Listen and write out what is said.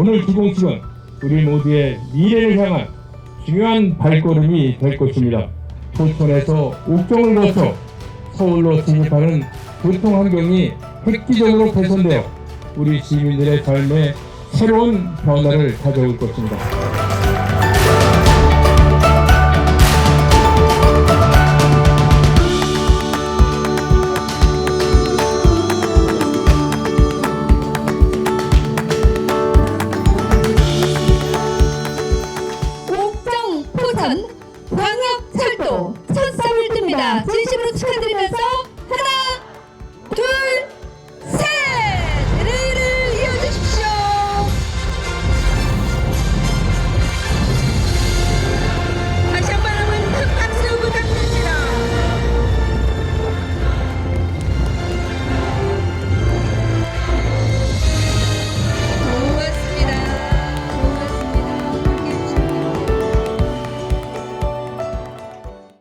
오늘 기공식은 우리 모두의 미래를 향한 중요한 발걸음이 될 것입니다. 포천에서 옥정을 거쳐 서울로 진입하는 교통 환경이 획기적으로 개선되어 우리 시민들의 삶에 새로운 변화를 가져올 것입니다. 광역철도 첫 삽을 뜹니다. 축하드리면서